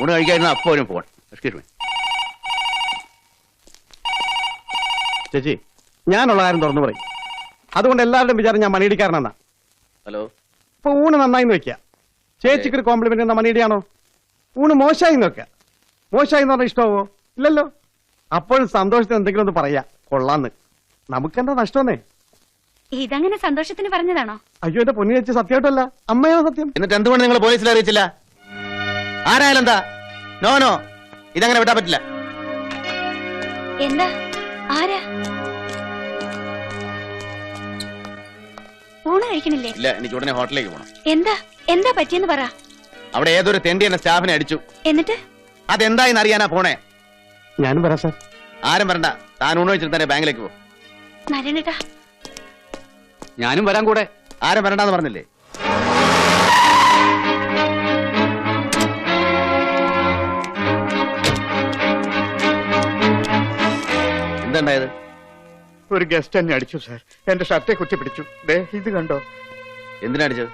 ഊണ് കഴിക്കാതിരുന്ന അപ്പോൾ ഒരു ഫോൺ എക്സ്ക്യൂസ് മീ ചേച്ചി ഞാനുള്ള കാര്യം തുറന്നു പറയും. അതുകൊണ്ട് എല്ലാവരുടെയും വിചാരം ഞാൻ മണിയടിക്കാരനെന്നാ. ഹലോ? ഇപ്പൊ ഊണ് നന്നായി വെക്കുക ചേച്ചിക്ക് ഒരു കോംപ്ലിമെന്റ് എന്നാ മണിയടിയാണോ? ഊണ് മോശമായി വെക്കുക മോശമായി എന്ന് പറഞ്ഞാൽ ഇഷ്ടമാവോ? ഇല്ലല്ലോ. അപ്പോഴും സന്തോഷത്തിന് എന്തെങ്കിലും ഒന്ന് പറയാ. കൊള്ളാന്ന്. നമുക്കെന്താ നഷ്ടമെന്നേ? ഇതങ്ങനെ സന്തോഷത്തിന് പറഞ്ഞതാണോ? അയ്യോ എന്റെ പൊന്നു ചേച്ചി സത്യമായിട്ടല്ല. അമ്മയാണോ സത്യം? എന്നിട്ട് എന്തുകൊണ്ട് നിങ്ങൾ പോലീസിൽ അറിയിച്ചില്ല? ആരായാലും എന്താ? നോ നോ ഇതങ്ങനെ വിട്ടാൻ പറ്റില്ല. എന്താ? ആരാ? ഊണ് കഴിക്കണില്ലേ? ഇല്ല എനിക്ക് ഉടനെ ഹോട്ടലിലേക്ക് പോകണം എന്താ? എന്താ പറ്റിയെന്ന് പറ. അവിടെ ഏതൊരു തെണ്ടി എന്ന സ്റ്റാഫിനെ അടിച്ചു. എന്നിട്ട്? അതെന്തായെന്ന് അറിയാനാ പോണേ? ഞാനും പറ സാർ. ആരും വരണ്ട. താൻ ഊണ് വെച്ചിട്ട് തന്നെ ബാങ്കിലേക്ക് പോ. നരനേട്ടാ. ഞാനും വരാൻ കൂടെ. ആരും വരണ്ടെന്ന് പറഞ്ഞില്ലേ? എന്തുണ്ടായത് ഒരു ഗസ്റ്റ് എന്നെ അടിച്ചു സാർ എന്റെ ഷർട്ടെ കുത്തിപ്പിടിച്ചു ദേ ഇത് കണ്ടോ? എന്തിനാ അടിച്ചത്?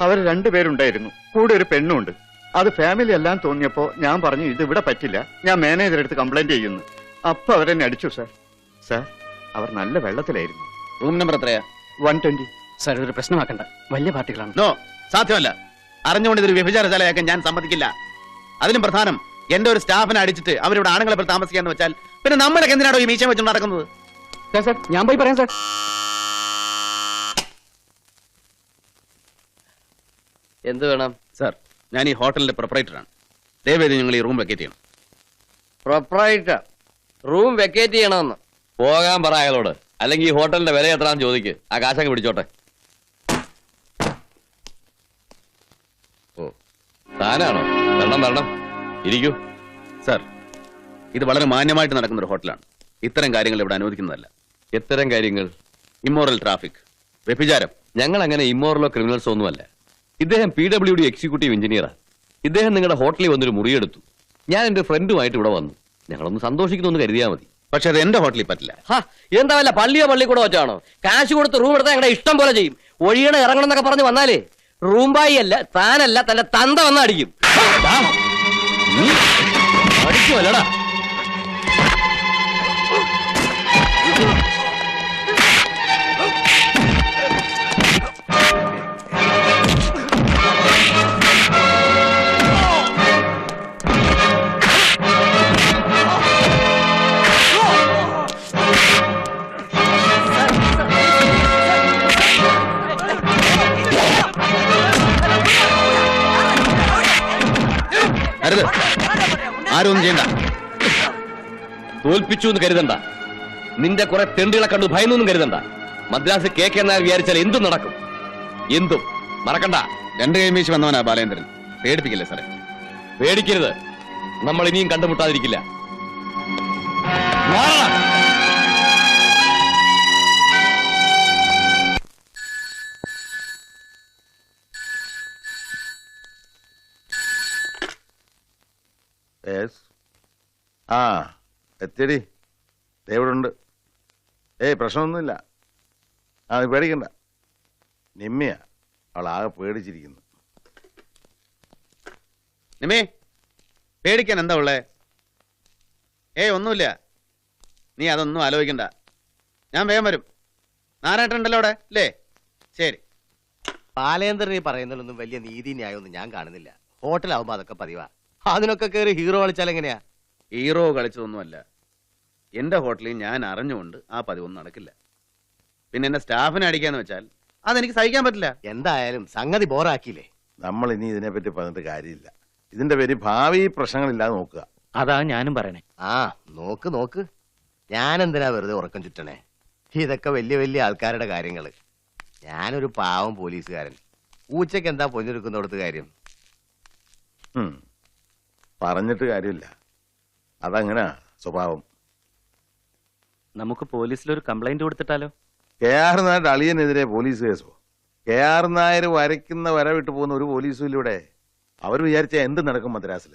അവർ രണ്ടുപേരുണ്ടായിരുന്നു. കൂടെ ഒരു പെണ്ണുണ്ട്. അത് ഫാമിലി എല്ലാം തോന്നിയപ്പോ ഞാൻ പറഞ്ഞു ഇത് ഇവിടെ പറ്റില്ല. ഞാൻ മാനേജറെ അടുത്ത് കംപ്ലൈന്റ് ചെയ്യുന്നു. അപ്പൊ അവരെന്നെ അടിച്ചു സാർ സാർ അവർ നല്ല വെള്ളത്തിലായിരുന്നു. റൂം നമ്പർ എത്രയാ? വൺ ട്വന്റി സാർ ഇതൊരു പ്രശ്നമാക്കണ്ട. വലിയ പാർട്ടികളാണ്. നോ സാധ്യമല്ല. അറിഞ്ഞുകൊണ്ട് ഇതൊരു വ്യഭിചാരശാലയാക്കാൻ ഞാൻ സമ്മതിക്കില്ല. അതിനും പ്രധാനം എന്റെ ഒരു സ്റ്റാഫിനെ അടിച്ചിട്ട് അവരിവിടെ ആണുങ്ങളെ പോയി താമസിക്കാന്ന് വെച്ചാൽ പിന്നെ നമ്മളൊക്കെ എന്തിനാണോ ഈ മീശം വെച്ച് നടക്കുന്നത്? സാർ ഞാൻ പോയി പറയാം സാർ. എന്ത് വേണം? സാർ ഞാൻ ഈ ഹോട്ടലിന്റെ പ്രൊപ്പറേറ്ററാണ് ദയവേദി ഞങ്ങൾ ഈ റൂം വെക്കേറ്റ് ചെയ്യണം. പ്രൊപ്പറേറ്റർ റൂം വെക്കേറ്റ് ചെയ്യണമെന്ന്. പോകാൻ പറ അയാളോട്. അല്ലെങ്കിൽ ഈ ഹോട്ടലിന്റെ വില എത്രാന്ന് ചോദിക്ക്. ആ കാശങ്ങ് പിടിച്ചോട്ടെ. ഓ താനാണോ? വരണം വരണം. ഇരിക്കൂ. സാർ ഇത് വളരെ മാന്യമായിട്ട് നടക്കുന്ന ഒരു ഹോട്ടലാണ്. ഇത്തരം കാര്യങ്ങൾ ഇവിടെ അനുവദിക്കുന്നതല്ല. എത്തരം കാര്യങ്ങൾ? Immoral traffic. വ്യഭിചാരം. ഞങ്ങൾ അങ്ങനെ ഇമ്മോറലോ ക്രിമിനൽസോ ഒന്നുമല്ല. ഇദ്ദേഹം പി ഡബ്ല്യു ഡി എക്സിക്യൂട്ടീവ് എഞ്ചിനീയറാണ് ഇദ്ദേഹം നിങ്ങളുടെ ഹോട്ടലിൽ വന്നൊരു മുറിയെടുത്തു. ഞാൻ എന്റെ ഫ്രണ്ടുമായിട്ട് ഇവിടെ വന്നു. ഞങ്ങളൊന്ന് സന്തോഷിക്കുന്നു എന്ന് കരുതിയാൽ മതി. പക്ഷെ അത് എന്റെ ഹോട്ടലിൽ പറ്റില്ല. എന്താ വല്ല പള്ളിയോ പള്ളി കൂടെ വെച്ചാണോ? കാശ് കൊടുത്ത് റൂം എടുത്താൽ ഞങ്ങളുടെ ഇഷ്ടം പോലെ ചെയ്യും. ഒഴിയണ ഇറങ്ങണം എന്നൊക്കെ പറഞ്ഞ് വന്നാലേ റൂംബായി അല്ല താനല്ല തന്റെ തന്ത വന്നടിക്കും അടിക്കുമല്ലടാ ആരും ഒന്നും ചെയ്യണ്ട. തോൽപ്പിച്ചു എന്ന് കരുതണ്ട. നിന്റെ കുറെ തെണ്ടികളെ കണ്ടു ഭയന്നൊന്നും കരുതണ്ട. മദ്രാസ് കെ കെ നായർ വിചാരിച്ചാൽ എന്തും നടക്കും. എന്തും. മറക്കണ്ട. രണ്ട് കൈമീശ് വന്നവനാ ബാലേന്ദ്രൻ. പേടിപ്പിക്കില്ലേ സാറേ? പേടിക്കരുത്. നമ്മൾ ഇനിയും കണ്ടുമുട്ടാതിരിക്കില്ല. ആ എത്തിയടി. ഉണ്ട് ഏയ് പ്രശ്നമൊന്നുമില്ല. ആ നീ പേടിക്കണ്ട. നിമ്മയാ. അവൾ ആകെ പേടിച്ചിരിക്കുന്നു. നിമ്മേ പേടിക്കാൻ എന്താ ഉള്ളേ? ഏയ് ഒന്നുമില്ല. നീ അതൊന്നും ആലോചിക്കണ്ട. ഞാൻ വേഗം വരും. നാരായണുണ്ടല്ലോ അവിടെ അല്ലേ? ശരി. പാലേന്ദ്രൻ ഈ പറയുന്നതിലൊന്നും വലിയ നീതി ന്യായമൊന്നും ഞാൻ കാണുന്നില്ല. ഹോട്ടലാവുമ്പോ അതൊക്കെ പതിവാ. അതിനൊക്കെ കയറി ഹീറോ കളിച്ചാൽ എങ്ങനെയാ? ഹീറോ കളിച്ചതൊന്നുമല്ല. എന്റെ ഹോട്ടലിൽ ഞാൻ അറിഞ്ഞുകൊണ്ട് ആ പതിവൊന്നും നടക്കില്ല. പിന്നെ എന്നെ സ്റ്റാഫിനെ അടിക്കാന്ന് വെച്ചാൽ അതെനിക്ക് സഹിക്കാൻ പറ്റില്ല. എന്തായാലും സംഗതി ബോറാക്കിയില്ലേ? നമ്മൾ ഇനി ഇതിനെപ്പറ്റി പറഞ്ഞിട്ട് കാര്യമില്ല. ഇതിന്റെ പേര് ഭാവി പ്രശ്നങ്ങളില്ലാതെ നോക്കുക. അതാ ഞാനും പറയണേ. ആ നോക്ക് നോക്ക്. ഞാനെന്തിനാ വെറുതെ ഉറക്കം ചുറ്റണേ? ഇതൊക്കെ വലിയ വലിയ ആൾക്കാരുടെ കാര്യങ്ങൾ. ഞാനൊരു പാവം പോലീസുകാരൻ. ഉച്ചയ്ക്ക് എന്താ പൊഞ്ഞെടുക്കുന്നിടത്ത് കാര്യം? പറഞ്ഞിട്ട് കാര്യമില്ല. അതങ്ങനാ സ്വഭാവം. നമുക്ക് പോലീസിൽ ഒരു കംപ്ലൈന്റ് കൊടുത്തിട്ടാലോ? കെ ആർ നായരുടെ അളിയനെതിരെ പോലീസ് കേസോ? കെ ആർ നായർ വരയ്ക്കുന്ന വര വിട്ടു പോകുന്ന ഒരു പോലീസും ഇവിടെ. അവർ വിചാരിച്ച എന്ത് നടക്കും മദ്രാസിൽ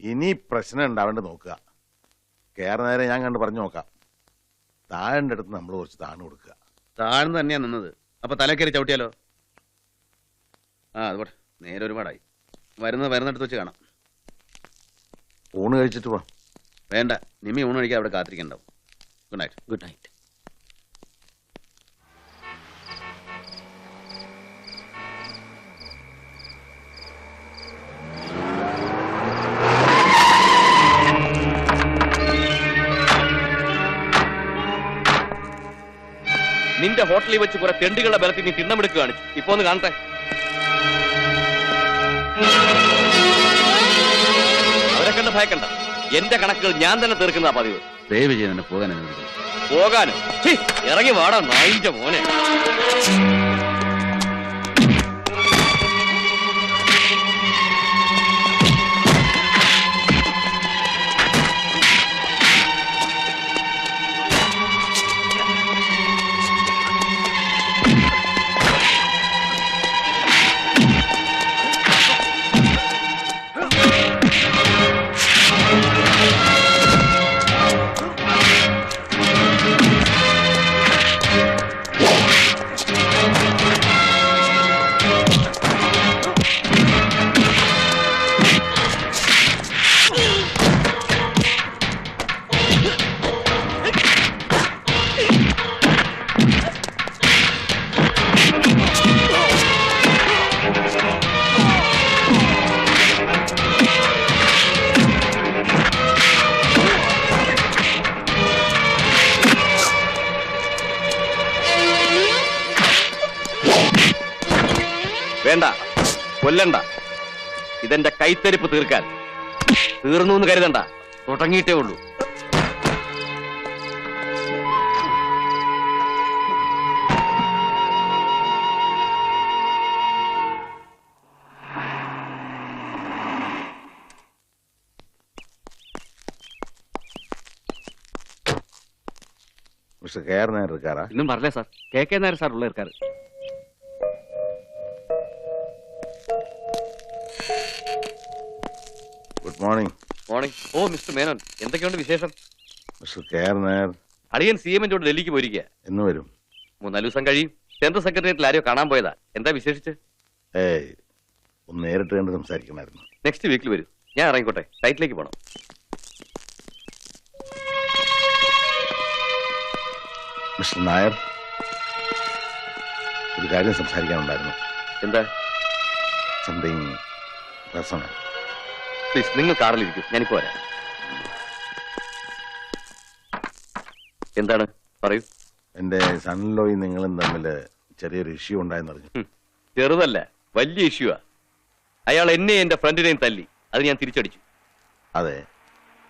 ഇനി പ്രശ്നം ഉണ്ടാവേണ്ട നോക്കുക. കെ ആർ നായരെ ഞാൻ കണ്ട് പറഞ്ഞു നോക്കാം. താഴേണ്ട അടുത്ത് നമ്മൾ കുറച്ച് താണു കൊടുക്കുക. താഴ്ന്നു തന്നെയാ നിന്നത്. അപ്പൊ തലക്കേറി ചവിട്ടിയാലോ? ആ അതുപോട്ടെ നേരെ ഒരുപാടായി. വരുന്നത് വരുന്നിടത്ത് വെച്ച് കാണാം. ഊണ് കഴിച്ചിട്ട് പോവാം വേണ്ട. നിമി ഊണ് കഴിക്കാൻ അവിടെ കാത്തിരിക്കണ്ടാവും. ഗുഡ് നൈറ്റ് ഗുഡ് നൈറ്റ് നിന്റെ ഹോട്ടലിൽ വെച്ച് കുറെ തെണ്ടുകളുടെ ബലത്തിൽ നീ തിണ്ണമെടുക്ക് കാണിച്ചു ഇപ്പൊ ഒന്ന് കാണട്ടെ. കണ്ട് ഭയക്കണ്ട. എന്റെ കണക്കുകൾ ഞാൻ തന്നെ തീർക്കുന്ന പതിവ്. ദയവ് ചെയ്ത് പോകാൻ പോകാനും. ഇറങ്ങി വാടാ നായിന്റെ മോനെ. വേണ്ട കൊല്ലണ്ട ഇതെന്റെ കൈത്തരിപ്പ് തീർക്കാൻ തീർന്നു എന്ന് കരുതണ്ട തുടങ്ങിയിട്ടേ ഉള്ളൂ மிஸ்டர் கே ஆர் நாயர் இருக்காரா இன்னும் வரல சார் கே கே நேரம் சார் உள்ள இருக்காரு morning morning oh mister Menon എന്തൊക്കെയുണ്ട് വിശേഷം? Mister K R Nair. അളിയൻ സി എമ്മിന്റെ കൂടെ ഡൽഹിക്ക് പോയിരിക്കുക എന്ന് വരും. മൂന്നാൽ ദിവസം കഴിയും. സെൻട്രൽ സെക്രട്ടേറിയറ്റിൽ ആരെയോ കാണാൻ പോയതാ. എന്താ വിശേഷിച്ച്? ഏയ് ഒന്ന് നേരിട്ട് കണ്ട് സംസാരിക്കണമായിരുന്നു. നെക്സ്റ്റ് വീക്കിൽ വരും. ഞാൻ ഇറങ്ങിക്കോട്ടെ. സൈറ്റിലേക്ക് പോണം. മിസ്റ്റർ നായർ ഒരു കാര്യം സംസാരിക്കാനുണ്ടായിരുന്നു. എന്താ? സംതിങ് പേഴ്സണൽ പ്ലീസ് നിങ്ങൾ കാറിലിരിക്കും. ഞാനിപ്പോ വരാം. എന്താണ്? പറയൂ. എന്റെ സൺലോയി നിങ്ങളും തമ്മിൽ ചെറിയൊരു ഇഷ്യൂ ഉണ്ടായെന്ന് പറഞ്ഞു ചെറുതല്ല വലിയ ഇഷ്യൂവാ അയാൾ എന്നെ എന്റെ ഫ്രണ്ടിനെയും തല്ലി. അത് ഞാൻ തിരിച്ചടിച്ചു. അതെ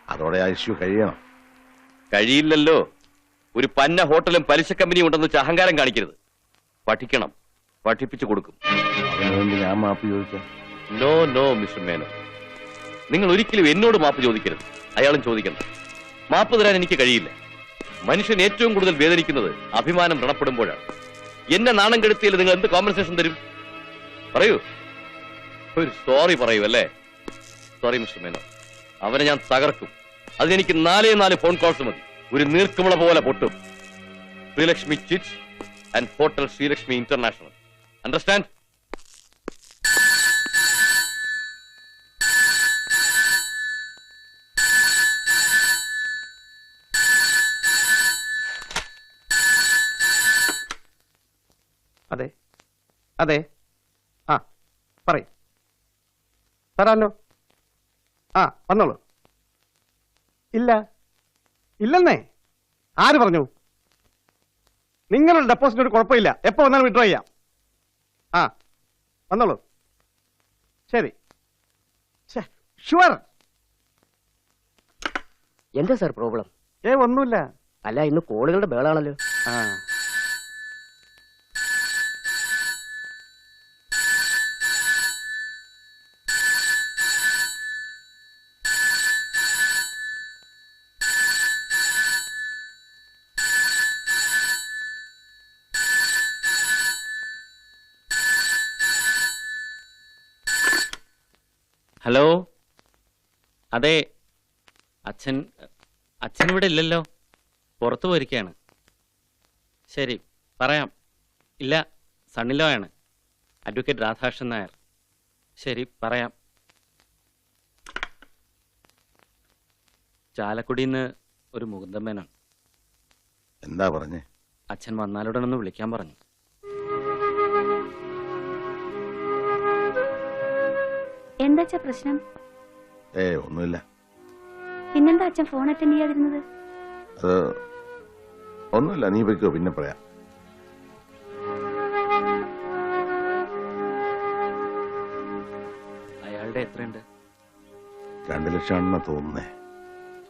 അതോടെ ആ ഇഷ്യൂ കഴിയണം. കഴിയില്ലല്ലോ. ഒരു പന്ന ഹോട്ടലും പലിശ കമ്പനിയും ഉണ്ടെന്ന് വെച്ച് അഹങ്കാരം കാണിക്കരുത്. പഠിക്കണം. പഠിപ്പിച്ചു കൊടുക്കും. അതിനുവേണ്ടി ഞാൻ മാപ്പ് ചോദിക്കാം. നോ നോ മിസ്റ്റർ മേനോ നിങ്ങൾ ഒരിക്കലും എന്നോട് മാപ്പ് ചോദിക്കരുത്. അയാളും ചോദിക്കണം. മാപ്പ് തരാൻ എനിക്ക് കഴിയില്ല. മനുഷ്യൻ ഏറ്റവും കൂടുതൽ വേദനിക്കുന്നത് അഭിമാനം വ്രണപ്പെടുമ്പോഴാണ് എന്നെ നാണം കെടുത്തിയാൽ നിങ്ങൾ എന്ത് കോമ്പൻസേഷൻ തരും? പറയൂ. ഒരു സോറി പറയൂ അല്ലേ? സോറി മിസ്റ്റർ മേനോ അവനെ ഞാൻ തകർക്കും. അതിനെനിക്ക് നാലേ നാല് ഫോൺ കോൾസ് മതി. ഒരു നീർക്കുമുള പോലെ പൊട്ടും. Sreelakshmi chit and hotel Sreelakshmi international. Understand അതെ അതെ. ആ പറയും. തരാലോ. ആ വന്നോളൂ. ഇല്ല. ഇല്ലെന്നേ. ആര് പറഞ്ഞു? നിങ്ങളുടെ ഡെപ്പോസിറ്റ് ഒരു കുഴപ്പമില്ല. എപ്പോ വന്നാലും വിഡ്രോ ചെയ്യാം. ആ വന്നോളൂ. ശരി. ഷുവർ എന്താ സാർ പ്രോബ്ലം ഏ ഒന്നുമില്ല. അല്ല ഇന്ന് കോളുകളുടെ ബേളാണല്ലോ ആ. ഹലോ? അതെ അച്ഛൻ അച്ഛൻ ഇവിടെ ഇല്ലല്ലോ. പുറത്തു പോയിരിക്കുകയാണ് ശരി പറയാം. ഇല്ല സണ്ണിലോയാണ് അഡ്വക്കേറ്റ് രാധാകൃഷ്ണൻ നായർ. ശരി പറയാം. ചാലക്കുടിയിൽ നിന്ന് ഒരു മുകുന്ദമ്മേനാണ് എന്താ പറഞ്ഞേ? അച്ഛൻ വന്നാലുടനൊന്ന് വിളിക്കാൻ പറഞ്ഞു. എന്താച്ചാ പ്രശ്നം? ഏ ഒന്നുമില്ല. പിന്നെന്താ അച്ഛൻ ഫോൺ അറ്റൻഡ് ചെയ്യാതിരുന്നത്? അത് ഒന്നുമില്ല നീ വെക്കോ പിന്നെ പറയാം. അയാളുടെ എത്രയുണ്ട്? രണ്ടു ലക്ഷമാണെന്നാ തോന്നുന്നേ.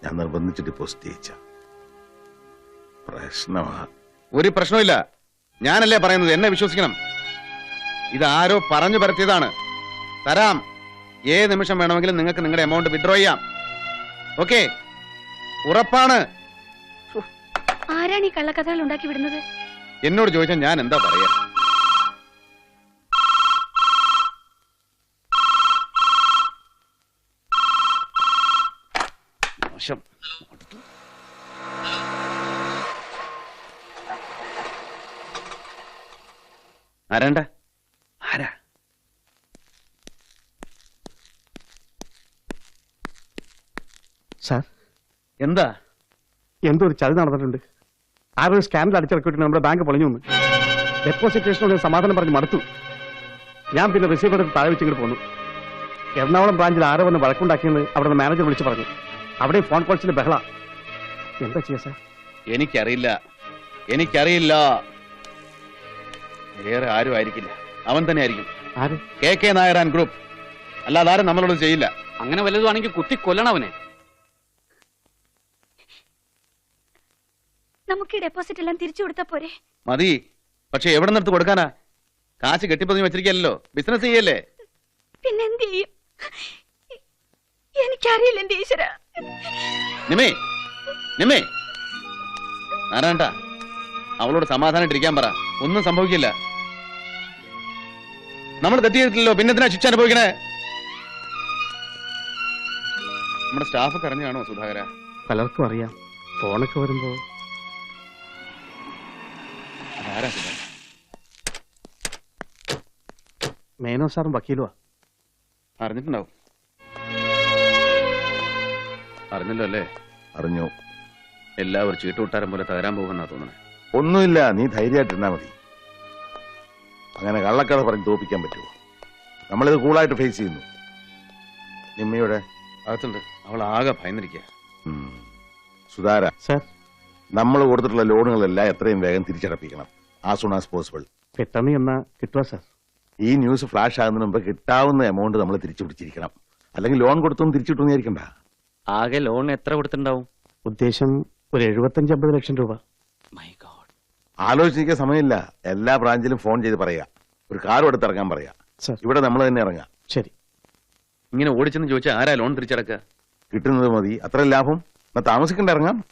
ഞാൻ നിർബന്ധിച്ച് ഡിപ്പോസിറ്റ് ചെയ്യിച്ച. പ്രശ്നമാ. ഒരു പ്രശ്നമില്ല ഞാനല്ലേ പറയുന്നത് എന്നെ വിശ്വസിക്കണം. ഇത് ആരോ പറഞ്ഞു പരത്തിയതാണ്. തരാം. ഏത് നിമിഷം വേണമെങ്കിലും നിങ്ങൾക്ക് നിങ്ങളുടെ എമൗണ്ട് വിഡ്രോ ചെയ്യാം. ഓക്കെ ഉറപ്പാണ്. ആരാണ് ഈ കള്ളക്കഥകൾ ഉണ്ടാക്കി വിടുന്നത്? എന്നോട് ചോദിച്ചാൽ ഞാൻ എന്താ പറയാ? മോശം. ആരാണ്ട സാർ. എന്താ? എന്തോ ഒരു ചതി നടന്നിട്ടുണ്ട്. ആരൊരു സ്കാനിൽ അടിച്ചിറക്കിയിട്ട് നമ്മുടെ ബാങ്ക് പൊളിഞ്ഞു വന്നു. ഡെപ്പോസിറ്റേഷനോട് സമാധാനം പറഞ്ഞ് മടുത്തു. ഞാൻ പിന്നെ റിസീവ് എടുത്ത് താഴെ വെച്ചിങ്ങോട്ട് പോന്നു. എറണാകുളം ബ്രാഞ്ചിൽ ആരോ വന്ന് വഴക്കുണ്ടാക്കിയെന്ന് അവിടെ മാനേജർ വിളിച്ചു പറഞ്ഞു. അവിടെ ഫോൺ കോൾസിൽ ബഹള. എന്താ ചെയ്യാ സാർ? എനിക്കറിയില്ല. എനിക്കറിയില്ല. വേറെ ആരും ആയിരിക്കില്ല. അവൻ തന്നെ ആയിരിക്കും. ആര്? K K Nair and group അല്ലാതെ ആരും നമ്മളോട് ചെയ്യില്ല. അങ്ങനെ വല്ലതുവാണെങ്കിൽ കുത്തി കൊല്ലണം നമുക്ക് ഈ ഡെപ്പോസിറ്റ് എല്ലാം തിരിച്ചു കൊടുത്താ പോരെ? മതി. പക്ഷെ എവിടെ നിർത്ത് കൊടുക്കാനാ? കാശ് കെട്ടിപ്പതിഞ്ഞ് വെച്ചിരിക്കല്ലോ ബിസിനസ് ചെയ്യല്ലേ? പിന്നെ എന്ത് ചെയ്യും? എനിക്കറിയില്ല എന്റെ ഈശ്വര. നിമേ നിമേ. നാരായണ അവളോട് സമാധാനായിട്ടിരിക്കാൻ പറ. ഒന്നും സംഭവിക്കില്ല. നമ്മൾ തെറ്റിയിട്ടില്ലല്ലോ. ചെയ്തിട്ടില്ലല്ലോ പിന്നെ എന്തിനാ ശിക്ഷ അനുഭവിക്കണേ? നമ്മുടെ സ്റ്റാഫ് കറഞ്ഞാണോ സുധാകര? പലർക്കും അറിയാം. ഫോണൊക്കെ വരുമ്പോ മേനോ സാറും വക്കീലുവാ. അറിഞ്ഞിട്ടുണ്ടാവും. അറിഞ്ഞല്ലോ അല്ലേ? അറിഞ്ഞു. എല്ലാവരും ചീട്ടുകൊട്ടാരം പോലെ തകരാൻ പോകുമെന്നാ തോന്നണേ. ഒന്നുമില്ല നീ ധൈര്യമായിട്ടിരുന്നാ മതി. അങ്ങനെ കള്ളക്കട പറഞ്ഞ് തോപ്പിക്കാൻ പറ്റുമോ? നമ്മളിത് കൂളായിട്ട് ഫേസ് ചെയ്യുന്നു. നിമ്മയുടെ അകത്തുണ്ട്. അവൾ ആകെ ഭയന്നിരിക്കുക. സുധാര. സാർ നമ്മൾ കൊടുത്തിട്ടുള്ള ലോണുകളെല്ലാം എത്രയും വേഗം തിരിച്ചടപ്പിക്കണം. ആ സൂൺ ആസ് പോസിബിൾ പെട്ടെന്ന് എന്നാ കിട്ടുക സാർ ഈ ന്യൂസ് ഫ്ലാഷ് ആകുന്നതിന് മുമ്പ് കിട്ടാവുന്ന എമൗണ്ട് നമ്മൾ തിരിച്ചു പിടിച്ചിരിക്കണം. അല്ലെങ്കിൽ ലോൺ കൊടുത്തൊന്നും തിരിച്ചു കിട്ടുമെന്ന് ആകെ ലോൺ എത്ര കൊടുത്തിട്ടുണ്ടാവും? ഉദ്ദേശം ഒരു എഴുപത്തഞ്ച് അമ്പത് ലക്ഷം രൂപ. മൈ ഗോഡ് ആലോചിക്കാൻ സമയമില്ല. എല്ലാ ബ്രാഞ്ചിലും ഫോൺ ചെയ്ത് പറയാ. ഒരു കാർ എടുത്ത് ഇറങ്ങാൻ പറയാ. സാർ ഇവിടെ നമ്മൾ തന്നെ ഇറങ്ങാം. ശരി. ഇങ്ങനെ ഓടിച്ചെന്ന് ചോദിച്ചാൽ ആരാ ലോൺ തിരിച്ചടക്കുക? കിട്ടുന്നത് മതി. അത്ര ലാഭം. എന്നാ താമസിക്കണ്ട ഇറങ്ങാം.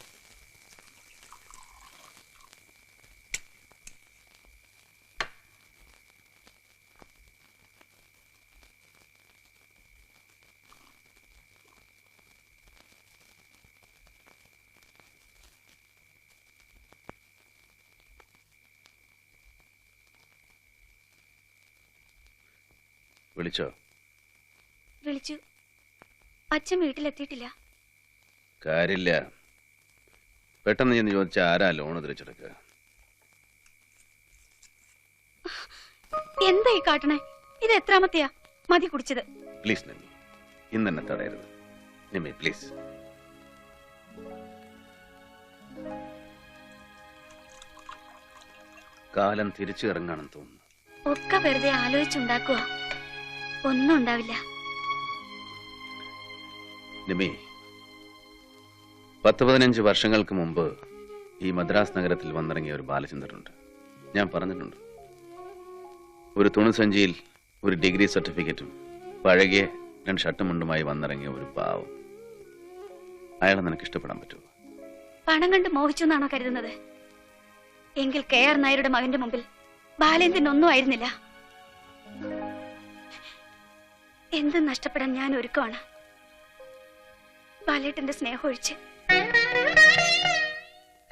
വിളിച്ചോ? വിളിച്ചു. അച്ഛൻ വീട്ടിലെത്തിയിട്ടില്ല. കാര്യമില്ല. പെട്ടെന്ന് ചെന്ന് ചോദിച്ചാൽ ആരാ ലോൺ തിരിച്ചെടുക്കുക? എന്താ ഈ കാട്ടണേ? ഇത് എത്രാമത്തെയാ? മതി കുടിച്ചത്. പ്ലീസ് നിമ്മി ഇന്ന് എന്നെ തടയരുത്. നിമ്മി പ്ലീസ് കാലം തിരിച്ചു ഇറങ്ങാണെന്ന് തോന്നുന്നു. ഒക്കെ വെറുതെ ആലോചിച്ചുണ്ടാക്കുക ഒന്നും ഉണ്ടാവില്ല. നിമി പത്ത് പതിനഞ്ച് വർഷങ്ങൾക്ക് മുമ്പ് ഈ മദ്രാസ് നഗരത്തിൽ വന്നിറങ്ങിയ ഒരു ബാലചന്ദ്രനുണ്ട്. ഞാൻ പറഞ്ഞിട്ടുണ്ട്. ഒരു തുണിസഞ്ചിയിൽ ഒരു ഡിഗ്രി സർട്ടിഫിക്കറ്റും പഴകിയ രണ്ട് ഷട്ടുമുണ്ടുമായി വന്നിറങ്ങിയ ഒരു പാവം. അയാളെ നിനക്ക് ഇഷ്ടപ്പെടാൻ പറ്റുമോ? പണം കണ്ട് മോഹിച്ചു എന്നാണോ കരുതുന്നത്? എങ്കിൽ കെ ആർ നായരുടെ മകന്റെ മുമ്പിൽ ബാലേന്ദ്രൻ ഒന്നും ആയിരുന്നില്ല. എന്ത് നഷ്ടപ്പെടാൻ ഞാൻ ഒരുക്കമാണ് ബാലേട്ടന്റെ സ്നേഹം ഒഴിച്ച്.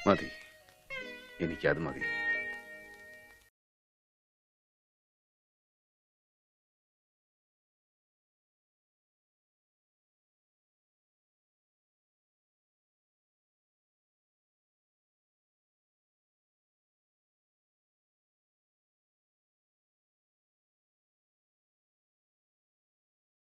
മതി. എനിക്കത് മതി.